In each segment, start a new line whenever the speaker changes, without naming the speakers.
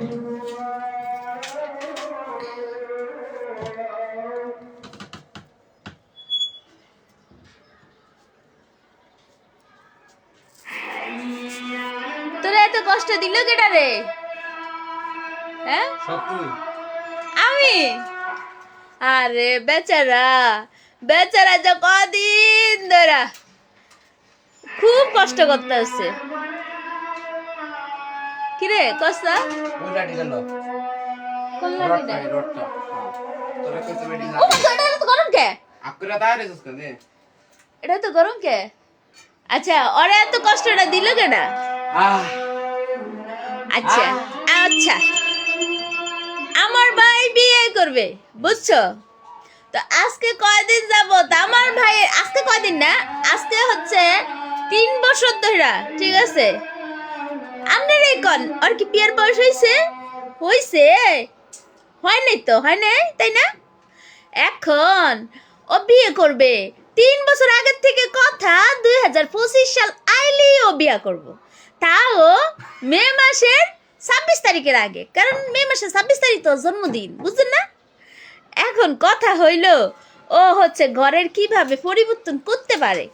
তোরা এত কষ্ট দিল কেটা রে? হ্যাঁ? আমি? আরে বেচারা বেচারা তো কদিন ধরা খুব কষ্ট করতে হচ্ছে
গেল।
করলাম
রডটা
এটা
রডটা। তোরা কইতে বেডি না?
ও এটা তো গরম কে?
আকুরা করে
এটা তো গরম কে? আচ্ছা ওরা এত কষ্টটা দিল কেনা? আচ্ছা আচ্ছা। আমার ভাই বিয়ে করবে বুঝছ? তো আজকে কয়দিন যাবত? আমার ভাই আজকে কয়দিন না? আজকে হচ্ছে তিন বছর ধরে ঠিক আছে? আপনার এই কন আর কি বিয়ের বয়স হয়েছে হয়েছে হয় নাই তো, হয় নাই, তাই না? এখন ও বিয়ে করবে। তিন বছর আগের থেকে কথা, দুই হাজার পঁচিশ সাল আইলেই ও বিয়ে করব। তাও মে মাসের ছাব্বিশ তারিখের আগে, কারণ মে মাসের ছাব্বিশ তারিখ তো জন্মদিন, বুঝছেন না? এখন কথা হইল, ও হচ্ছে ঘরের কীভাবে পরিবর্তন করতে পারে?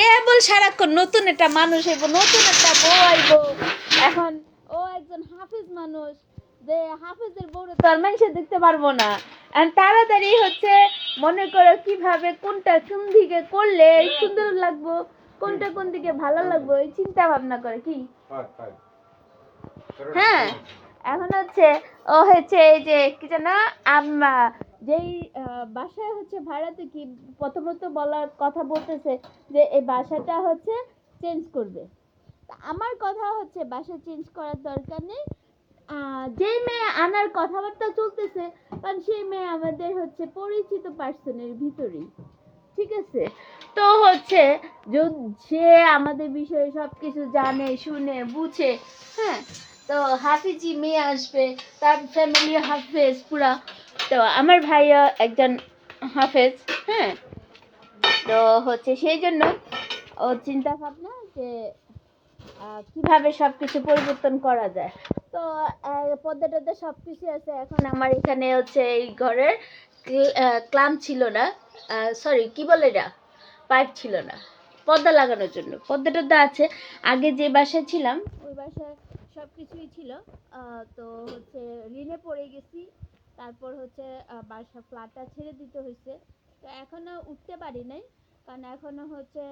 কেবল সারাক্ষণ নতুন একটা মানুষ হইব নতুন একটা বউ আইব। এখন ও একজন হাফিজ মানুষ যে হাফিজের বউরে তো আর মানুষে দেখতে পারব না। তাড়াতাড়ি হচ্ছে মনে করো কীভাবে কোনটা কোন দিকে করলে সুন্দর লাগবো কোনটা কোন দিকে ভালো লাগবে এই চিন্তা ভাবনা করে কি? হ্যাঁ এখন হচ্ছে ও হচ্ছে এই যে কি যেন আম্মা যেই বাসায় হচ্ছে ভাড়াতে কি প্রথমত বলার কথা বলতেছে যে এই বাসাটা হচ্ছে চেঞ্জ করবে। আমার কথা হচ্ছে বাসা চেঞ্জ করার দরকার নেই। যেই মেয়ে আনার কথাবার্তা চলতেছে, কারণ সেই মেয়ে আমাদের হচ্ছে পরিচিত পার্সনের ভিতরেই। ঠিক আছে? তো হচ্ছে সে আমাদের বিষয়ে সব কিছু জানে, শুনে, বুঝে হ্যাঁ? তো হাফিজি মেয়ে আসবে তার ফ্যামিলি হাফেজ পুরা। তো আমার ভাইয়া একজন হাফেজ হ্যাঁ? তো হচ্ছে সেই জন্য ও চিন্তা ভাবনা যে কীভাবে সব কিছু পরিবর্তন করা যায়। তো আহ, পদ্মা টদ্মা সব কিছু আছে। এখন আমার এখানে হচ্ছে এই ঘরের ক্লাম ছিল না। সরি কি বলে এটা? পাইপ ছিল না। পর্দা লাগানোর জন্য। টর্দা আছে। আগে যে বাসায় ছিলাম ওই বাসায় সব কিছুই ছিল তো হচ্ছে ঋণে পড়ে গেছি। তারপর হচ্ছে বাসা ফ্ল্যাটটা ছেড়ে দিতে হয়েছে। তো এখনও উঠতে পারি নাই। কারণ এখনও হচ্ছে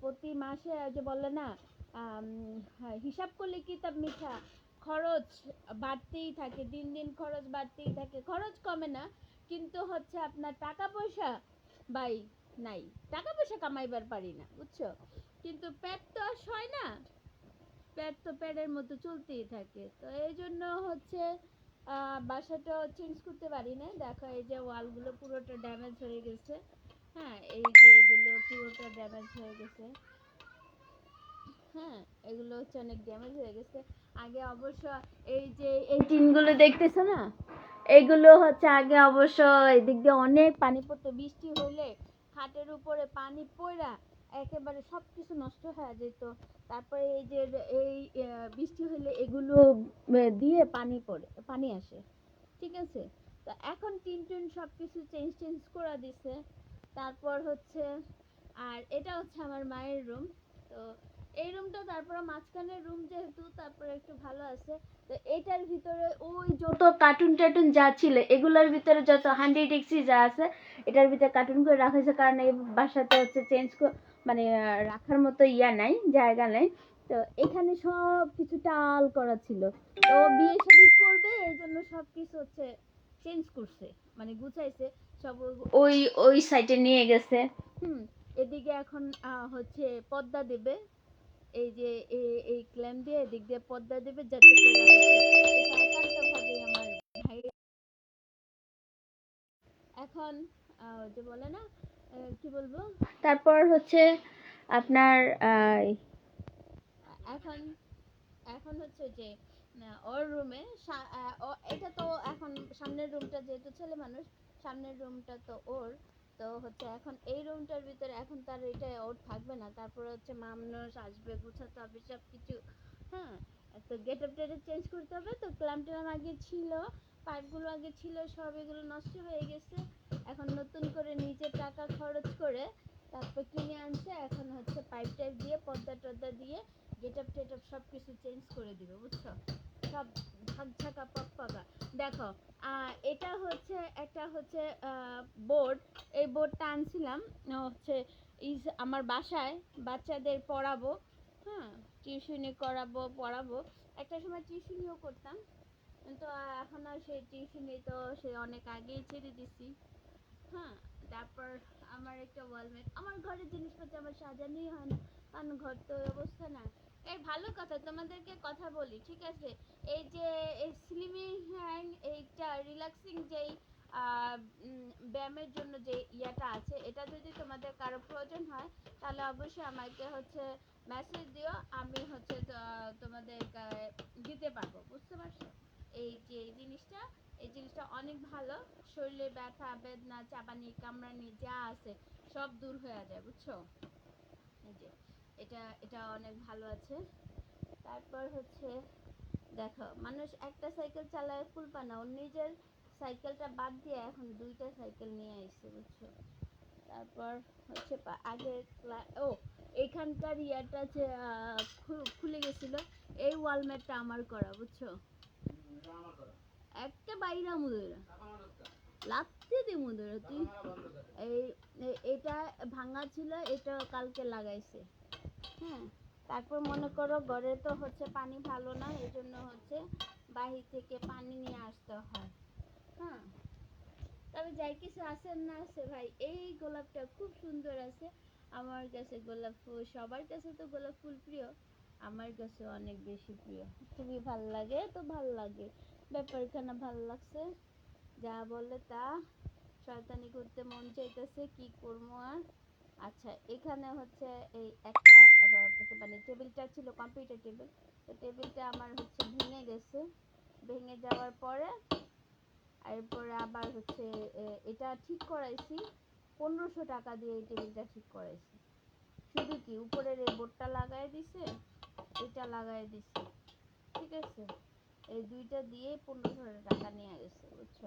প্রতি মাসে যে বললে না হ্যাঁ, হিসাব করলে কি তা মিঠা? খরচ বাড়তেই থাকে দিন দিন খরচ বাড়তেই থাকে। খরচ কমে না কিন্তু হচ্ছে আপনার টাকা পয়সা বাই নাই। টাকা পয়সা কামাইবার পারি না বুঝছ? কিন্তু পেট তো আর সয় না। পেট তো পেটের মতো চলতেই থাকে। তো এই জন্য হচ্ছে বাসাটা চেঞ্জ করতে পারি না দেখো এই যে ওয়ালগুলো পুরোটা ড্যামেজ হয়ে গেছে। হ্যাঁ এই যে এগুলো পুরোটা ড্যামেজ হয়ে গেছে। হ্যাঁ এগুলো হচ্ছে অনেক ড্যামেজ হয়ে গেছে। আগে অবশ্য এই যে এই টিনগুলো দেখতেছো না? এগুলো হচ্ছে আগে অবশ্য এদিক দিয়ে অনেক পানি পড়তো বৃষ্টি হলে খাটের উপরে পানি পড়া একেবারে সব কিছু নষ্ট হয়ে যেত। তারপরে এই যে এই বৃষ্টি হলে এগুলো দিয়ে পানি পড়ে, পানি আসে। ঠিক আছে? তো এখন টিন টিন সব কিছু চেঞ্জ চেঞ্জ করে দিছে। তারপর হচ্ছে, আর এটা হচ্ছে আমার মায়ের রুম তো এই রুমটা তারপরে মাঝখানের রুম যেহেতু তারপরে একটু ভালো আছে। তো এটার ভিতরে ওই যত কার্টুন টার্টুন যা ছিল এগুলোর ভিতরে যত হান্ডি ট্যাক্সি যা আছে এটার ভিতরে কার্টুন করে রাখা হয়েছে। কারণ এই বাসাতে হচ্ছে চেঞ্জ মানে রাখার মতো ইয়া নাই জায়গা নাই। তো এখানে সব কিছু টাল করা ছিল। তো বিয়ে শাদী করবে এই জন্য সব কিছু হচ্ছে চেঞ্জ করছে মানে গুছাইছে। সব ওই- ওই সাইডে নিয়ে গেছে। হুম এদিকে এখন আহ, হচ্ছে পর্দা দেবে। এই যে এই ক্ল্যাম দিয়ে এদিক দিয়ে পর্দা দেবে যাতে আমার ভাই। এখন যে বলে না কি বলব? তারপর হচ্ছে আপনার আহ, এখন এখন হচ্ছে যে ওর রুমে এটা তো এখন সামনের রুমটা যেহেতু ছেলে মানুষ সামনের রুমটা তো ওর। তো হচ্ছে এখন এই রুমটার ভিতরে এখন তার এটা ওর থাকবে না। তারপরে হচ্ছে মানুষ আসবে, গুছাতে হবে সব কিছু হ্যাঁ তো গেট আপ টেটে চেঞ্জ করতে হবে। তো ক্লাম টেলাম আগে ছিল পাইপগুলো আগে ছিল, সব এগুলো নষ্ট হয়ে গেছে। এখন নতুন করে নিজে টাকা খরচ করে তারপর কিনে আনছে। এখন হচ্ছে পাইপ টাইপ দিয়ে পর্দা টর্দা দিয়ে গেট আপ টেট আপ সব কিছু চেঞ্জ করে দিবে, বুঝছ? সব ঝাকঝাকা পকপকা দেখো এটা হচ্ছে একটা হচ্ছে বোর্ড এই বোর্ডটা আনছিলাম হচ্ছে ইস আমার বাসায় বাচ্চাদের পড়াবো হ্যাঁ টিউশনি করাবো, পড়াবো। একটা সময় টিউশনিও করতাম তো এখন আর সেই টিউশনি তো সে অনেক আগেই ছেড়ে দিছি। হ্যাঁ তারপর আমার একটা ওয়ালমেট আমার ঘরের জিনিসপত্র আমার সাজানোই হয় না। কারণ ঘর তো অবস্থা না। এই ভালো কথা, তোমাদেরকে কথা বলি, ঠিক আছে? এই যে স্লিমিং হ্যাং এইটা রিল্যাক্সিং যেই ব্যায়ামের জন্য যে ইয়াটা আছে, এটা যদি তোমাদের কারও প্রয়োজন হয়, তাহলে অবশ্যই আমাকে হচ্ছে মেসেজ দিও, আমি হচ্ছে তোমাদের দিতে পারব, বুঝতে পারছ? এই যে, এই জিনিসটা এই জিনিসটা অনেক ভালো, শরীরে ব্যথা, বেদনা চাবানি কামড়ানি যা আছে, সব দূর হয়ে যায়, বুঝছ? এই যে এটা এটা অনেক ভালো আছে। তারপর হচ্ছে দেখো মানুষ একটা সাইকেল চালায় ফুলপা না ওর নিজের সাইকেলটা বাদ দিয়ে এখন দুইটা সাইকেল নিয়ে আসছে বুঝছ? তারপর হচ্ছে আগে ও এখানকার ইয়াটা যে খুলে গেছিল এই ওয়ালমেটটা আমার করা বুঝছ? একটা বাইরা মুদরা লাগতে দে মুদরা তুই এই এটা ভাঙা ছিল, এটা কালকে লাগাইছে। হ্যাঁ তারপর মনে করো ঘরে তো হচ্ছে পানি ভালো না এই জন্য হচ্ছে বাহির থেকে পানি নিয়ে আসতে হয়। হ্যাঁ তবে যাই কিছু আছে না আছে ভাই, এই গোলাপটা খুব সুন্দর আছে। আমার কাছে গোলাপ ফুল, সবার কাছে তো গোলাপ ফুল প্রিয়, আমার কাছে অনেক বেশি প্রিয়। খুবই ভালো লাগে, তো ভালো লাগে। ব্যাপারখানা ভালো লাগছে। যা বলে তা শয়তানি করতে মন চাইতেছে, কি করব আর? আচ্ছা এখানে হচ্ছে এই একটা মানে টেবিলটা ছিল কম্পিউটার টেবিল, তো টেবিলটা আমার হচ্ছে ভেঙে গেছে। ভেঙে যাওয়ার পরে, এরপরে আবার হচ্ছে এটা ঠিক করাইছি, পনেরোশো টাকা দিয়ে এই টেবিলটা ঠিক করাইছি। শুধু কি উপরের এই বোর্ডটা লাগাই দিছে, এটা লাগাই দিছে, ঠিক আছে? এই দুইটা দিয়ে পনেরোশো টাকা নিয়ে গেছে, বুঝছ?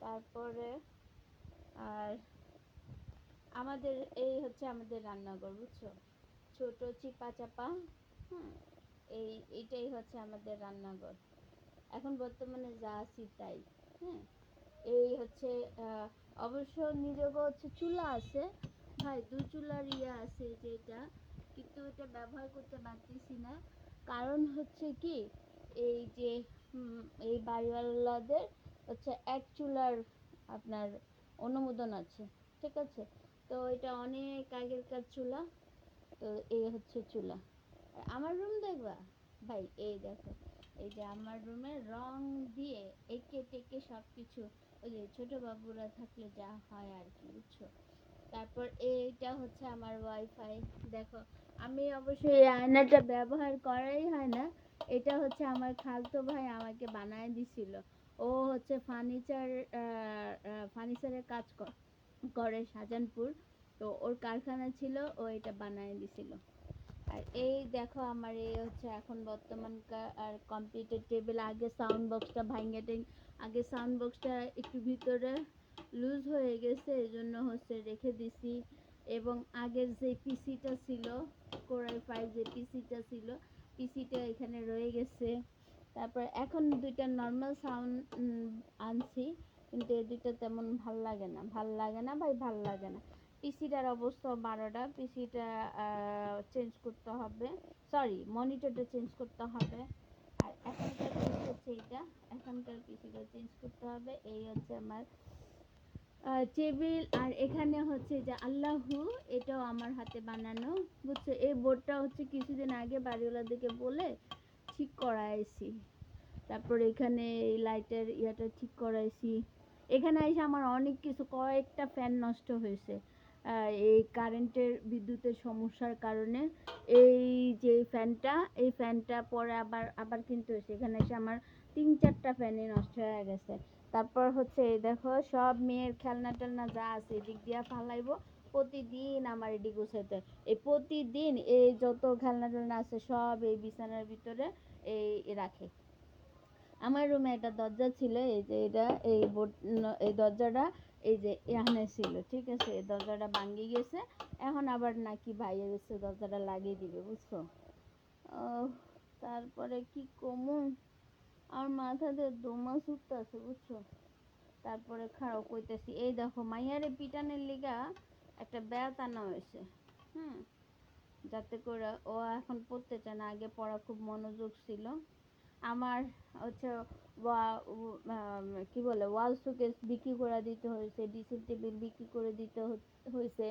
তারপরে, আর আমাদের এই হচ্ছে আমাদের রান্নাঘর, বুঝছ? ছোট চিপা চাপা হুম, এই, এইটাই হচ্ছে আমাদের রান্নাঘর। এখন বর্তমানে যা আছি তাই হ্যাঁ এই হচ্ছে অবশ্য নিজেকে হচ্ছে চুলা আছে, ভাই দুই চুলার ইয়ে আছে যেটা, কিন্তু এটা ব্যবহার করতে পারতেছি না। কারণ হচ্ছে কি এই যে এই বাড়িওয়ালাদের হচ্ছে এক চুলার আপনার অনুমোদন আছে, ঠিক আছে? তো এটা অনেক আগেরকার চুলা? তো এই হচ্ছে চুলা। আমার রুম দেখবা? ভাই, এই দেখো, এই যে আমার রুমে রং দিয়ে একে টেকে সব কিছু ওই যে ছোট বাবুরা থাকলে যা হয় আর কি, বুঝছ? তারপর এইটা হচ্ছে আমার ওয়াইফাই দেখো। আমি অবশ্যই আয়নাটা ব্যবহার করাই হয় না এটা হচ্ছে আমার খালতো ভাই আমাকে বানায় দিছিল। ও হচ্ছে ফার্নিচার ফার্নিচারের কাজ করে শাহজাহানপুর তো ওর কারখানা ছিল, ও এটা বানায় দিছিল। আর এই দেখো আমার এই হচ্ছে এখন বর্তমানকার, আর কম্পিউটার টেবিল আগে সাউন্ড বক্সটা ভাঙে টেং আগে সাউন্ড বক্সটা একটু ভিতরে লুজ হয়ে গেছে এই জন্য হচ্ছে রেখে দিছি। এবং আগের যে পিসিটা ছিল কোরাই ফাইভ যে পিসিটা ছিল পিসিটা এখানে রয়ে গেছে। তারপর এখন দুইটা নর্মাল সাউন্ড আনছি। কিন্তু এই দুইটা তেমন ভালো লাগে না। ভালো লাগে না ভাই, ভালো লাগে না। পিসিটার অবস্থা বারোটা। পিসিটা চেঞ্জ করতে হবে। সরি মনিটরটা চেঞ্জ করতে হবে। আর এখনকার পিসি হচ্ছে এখনকার পিসিটা চেঞ্জ করতে হবে। এই হচ্ছে আমার টেবিল আর এখানে হচ্ছে যে আল্লাহু, এটাও আমার হাতে বানানো, বুঝছ? এই বোর্ডটা হচ্ছে কিছুদিন আগে বাড়িওয়ালাদেরকে বলে ঠিক করাইছি। তারপর এখানে এই লাইটের ইয়াটা ঠিক করাইছি। এখানে এসে আমার অনেক কিছু, কয়েকটা ফ্যান নষ্ট হয়েছে। এই কারেন্টের বিদ্যুতের সমস্যার কারণে এই যে ফ্যানটা, এই ফ্যানটা পরে আবার আবার কিনতে হয়েছে এখানে এসে আমার তিন চারটা ফ্যানই নষ্ট হয়ে গেছে। তারপর হচ্ছে দেখো, সব মেয়ের খেলনা টেলনা যা আছে এদিক দিয়া ফালাইবো। প্রতিদিন আমার এডি গুছাইতে। এই প্রতিদিন এই যত খেলনা টেলনা আছে সব এই বিছানার ভিতরে এই রাখে। আমার রুমে একটা দরজা ছিল, এই যে এটা, এই এই দরজাটা, এই যে এখানে ছিল, ঠিক আছে? এই দরজাটা ভাঙ্গি গেছে। এখন আবার নাকি ভাইয়া গেছে দরজাটা লাগিয়ে দিবে, বুঝছ? তারপরে কি কমু? আমার মাথাতে দমা আছে বুঝছ? তারপরে খারাপ কইতেছি, এই দেখো, মাইয়ারে পিটানের লিগা একটা ব্যাত আনা হয়েছে, হুম? যাতে করে ও এখন পড়তে চায় না, আগে পড়া খুব মনোযোগ ছিল। আমার হচ্ছে কি বলে, ওয়াল শোকেস বিক্রি করে দিতে হয়েছে ড্রেসিং টেবিল বিক্রি করে দিতে হয়েছে।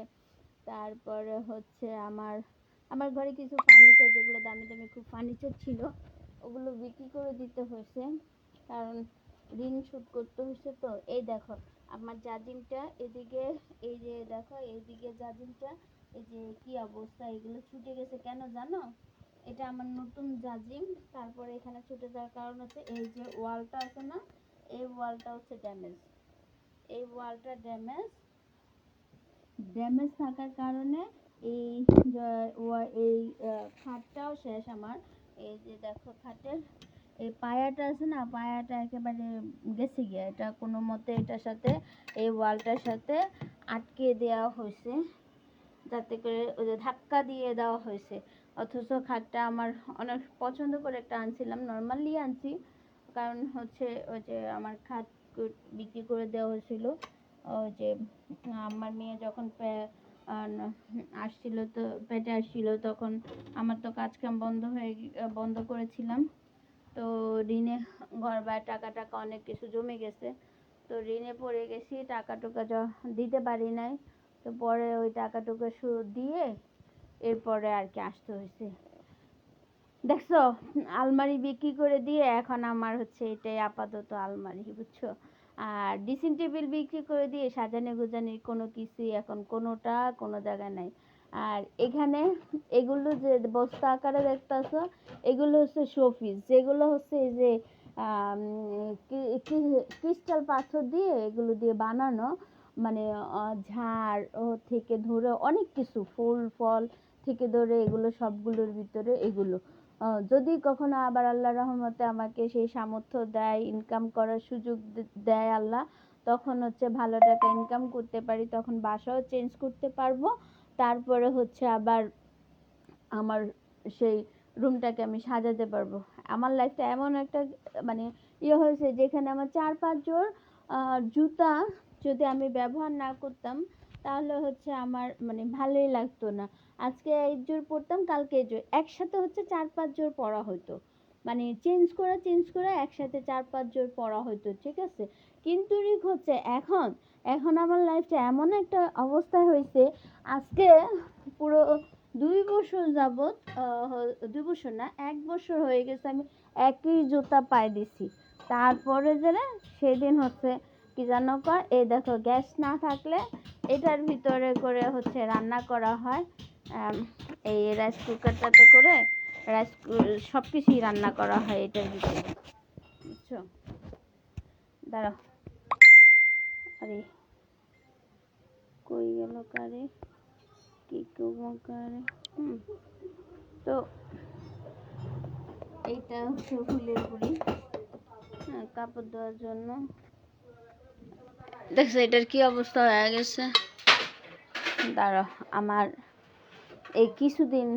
তারপরে হচ্ছে আমার আমার ঘরে কিছু ফার্নিচার, যেগুলো দামি দামি খুব ফার্নিচার ছিল ওগুলো বিক্রি করে দিতে হয়েছে। কারণ ঋণ শোধ করতে হয়েছে তো। এই দেখো, আমার জাজিমটা এদিকে, এই যে দেখো, এইদিকে জাজিমটা, এই যে কি অবস্থা, এগুলো ছুটে গেছে কেন জানো? এটা আমার নতুন জাজিম, তারপরে এখানে ছুটে যাওয়ার কারণ হচ্ছে এই যে ওয়ালটা আছে না, এই ওয়ালটা হচ্ছে ড্যামেজ। এই ওয়ালটা ড্যামেজ ড্যামেজ থাকার কারণে এই এই খাটটাও শেষ আমার। এই যে দেখো খাটের, এই পায়াটা আছে না, পায়াটা একেবারে গেছে গিয়া। এটা কোনো মতে এটার সাথে, এই ওয়ালটার সাথে আটকে দেওয়া হয়েছে, যাতে করে ওই যে ধাক্কা দিয়ে দেওয়া হয়েছে। অথচ খাটটা আমার অনেক পছন্দ করে একটা আনছিলাম, নর্মালি আনছি। কারণ হচ্ছে ওই যে আমার খাট বিক্রি করে দেওয়া হয়েছিল। ওই যে আমার মেয়ে যখন আসছিল তো, পেটে আসছিল তখন আমার তো কাজ কাম বন্ধ হয়ে বন্ধ করেছিলাম। তো ঋণে ঘর বা টাকা টাকা অনেক কিছু জমে গেছে। তো ঋণে পড়ে গেছি টাকা টুকা দিতে পারি নাই। তো পরে ওই টাকা টুকা সুদ দিয়ে এরপরে আর কি আসতে হয়েছে। দেখছ আলমারি বিক্রি করে দিয়ে এখন আমার হচ্ছে এটাই আপাতত আলমারি, বুঝছ? আর ড্রেসিং টেবিল বিক্রি করে দিয়ে সাজানো গোজানির কোনো কিছুই এখন কোনোটা কোনো জায়গায় নাই। আর এখানে এগুলো যে বস্তা আকারে দেখতেছো, এগুলো হচ্ছে শোপিস যেগুলো হচ্ছে এই যে ক্রিস্টাল পাথর দিয়ে এগুলো দিয়ে বানানো মানে ঝাড় থেকে ধরে অনেক কিছু, ফুল, ফল থেকে ধরে এগুলো সবগুলোর ভিতরে এগুলো। যদি কখনো আবার আল্লাহ রহমতে আমাকে সেই সামর্থ্য দেয় ইনকাম করার সুযোগ দেয় আল্লাহ তখন হচ্ছে ভালো টাকা ইনকাম করতে পারি তখন বাসাও চেঞ্জ করতে পারব। তারপরে হচ্ছে আবার আমার সেই রুমটাকে আমি সাজাতে পারব। আমার লাইফটা এমন একটা মানে ইয়ে হয়েছে যেখানে আমার চার পাঁচ আহ, জুতা যদি আমি ব্যবহার না করতাম তাহলে হচ্ছে আমার মানে ভালোই লাগতো না। আজকে এই জোড় পরতাম, কালকে এই জোর একসাথে হচ্ছে চার পাঁচ জোর পরা হতো মানে চেঞ্জ করে চেঞ্জ করে একসাথে চার পাঁচ জোর পরা হতো ঠিক আছে? কিন্তু রিক হচ্ছে এখন এখন আমার লাইফটা এমন একটা অবস্থায় হয়েছে আজকে পুরো দুই বছর যাবৎ দুই বছর না, এক বছর হয়ে গেছে আমি একই জুতা পায়ে দিছি। তারপরে যে সেদিন হচ্ছে কি জানো কয় এই দেখো গ্যাস না থাকলে এটার ভিতরে করে হচ্ছে রান্না করা হয়। এই রাইস কুকারটাতে করে রাইস সব কিছুই রান্না করা হয় এটার ভিতরে। বুঝছ? দাঁড়াও। আরে, কই গেল কারে? কি করব কারে? হুম। তো, এইটা হচ্ছে ফুলের গুড়ি হ্যাঁ কাপড় দেওয়ার জন্য। দেখছ, এটার কি অবস্থা হয়ে গেছে? দাঁড়াও, আমার এই কিছুদিন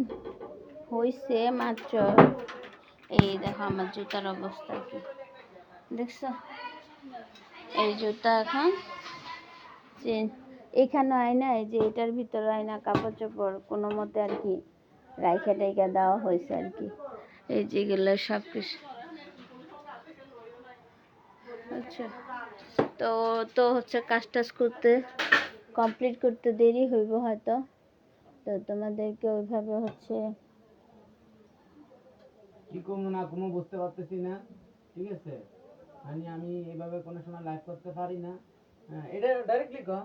হয়েছে মাত্র, এই দেখো আমার জুতার অবস্থা কি। দেখছ? এই জুতা এখন এখানে হয় না এই যে এটার ভিতরে হয় না, কাপড় চোপড় কোনো মতে আর কি রাইখা টাইখা দেওয়া হয়েছে আর কি। এই যেগুলো সব কিছু। আচ্ছা তো তো হচ্ছে কাজ টাজ করতে কমপ্লিট করতে দেরি হইব হয়তো। তো তোমাদেরকে ওইভাবে হচ্ছে
কি করব না কোনো বুঝতে পারতেছি না ঠিক আছে? মানে আমি এইভাবে কোনো সময় লাইভ করতে পারি না। হ্যাঁ এটা ডাইরেক্টলি কর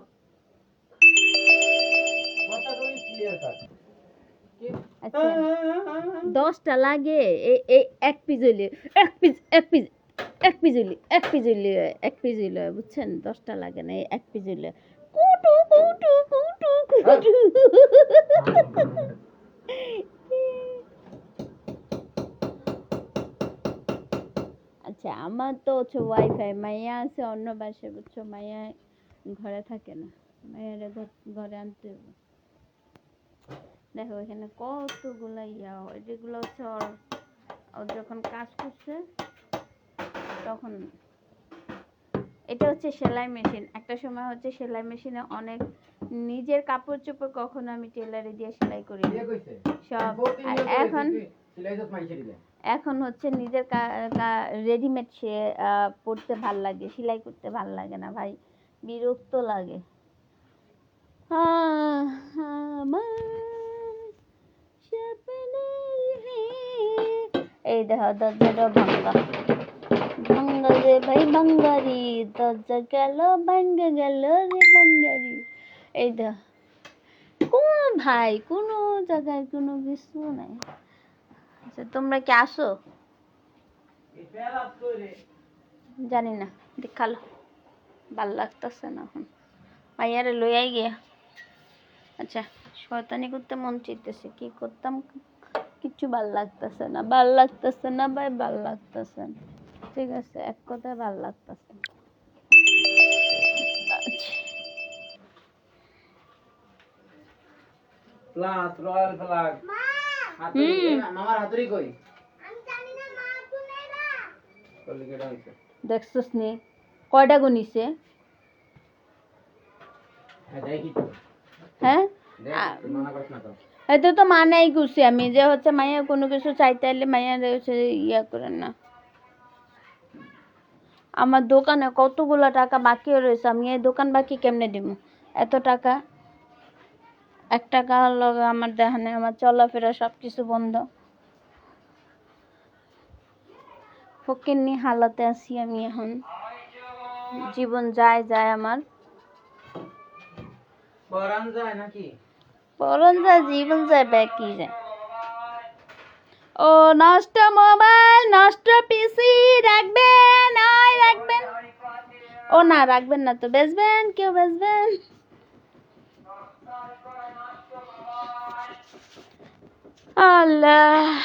কথা তুমি ক্লিয়ার কাট
আচ্ছা। দশটা লাগে এই এক পিস হইলে এক পিস এক পিস এক পিস হইলে এক পিস হইলে এক পিস হইলে বুঝছেন? দশটা লাগে না এই এক পিস হইলে। কুটু আচ্ছা আমার তো হচ্ছে ওয়াইফাই মাইয়া আছে অন্য বাসায়, বুঝছ? মাইয়া ঘরে থাকে না। মাইয়ারে ঘর- আনতে হবে। দেখো, এখানে কতগুলা ইয়া যেগুলো হচ্ছে ওর যখন কাজ করছে, তখন এটা হচ্ছে সেলাই মেশিন। একটা সময় হচ্ছে সেলাই মেশিনে অনেক নিজের কাপড় চোপড় কখনো আমি টেলারে দিয়ে সেলাই করি। সব আর এখন এখন হচ্ছে নিজের রেডিমেড সে আহ, পরতে ভালো লাগে সেলাই করতে ভালো লাগে না ভাই বিরক্ত লাগে। এই দেখো দরজাটা ভাঙ্গা ভাঙ্গা রে ভাই ভাঙ্গারি দরজা গেল, ভাঙ্গা গেল রে ভাঙ্গারি এই দেখ, কোন ভাই, কোনো জায়গায় কোনো কিছু নাই। আচ্ছা তোমরা কি আসো? জানি না, দেখাল। ভালো লাগতেছে না এখন। মাইয়ারে লইয়াই গিয়া। আচ্ছা শয়তানি করতে মন চাইতেছে, কি করতাম? কিচ্ছু ভালো লাগতেছে না, ভালো লাগতেছে না ভাই, ভালো লাগতেছে না। ঠিক আছে এক কথায় ভালো লাগতেছে। আচ্ছা
প্লাস রয়্যাল ফ্ল্যাগ মামার হাতুড়ি কই?
দেখছস নি কয়টা গুনিছে
হ্যাঁ যাই তো।
হ্যাঁ?
মানা
এটা তো। মানাই করছি আমি যে হচ্ছে মাইয়া কোনো কিছু চাইতে হলে মাইয়া ইয়া করেন না। আমার দোকানে কতগুলো টাকা বাকি রয়েছে? আমি এই দোকান বাকি কেমনে দিব? এত টাকা? এক টাকা লগে আমার দেখানে আমার চলাফেরা সব কিছু বন্ধ ফকিন্নি হালতে আছি আমি এখন। জীবন যায় যায় আমার।
পরান যায় নাকি?
পরন যায় জীবন যায় ব্যাগ কি যায়? ও নষ্ট মোবাইল, নষ্ট পিসি রাখবেন, আয় রাখবেন। ও না, রাখবেন না তো, বেচবেন, কেউ বেচবেন। আল্লাহ।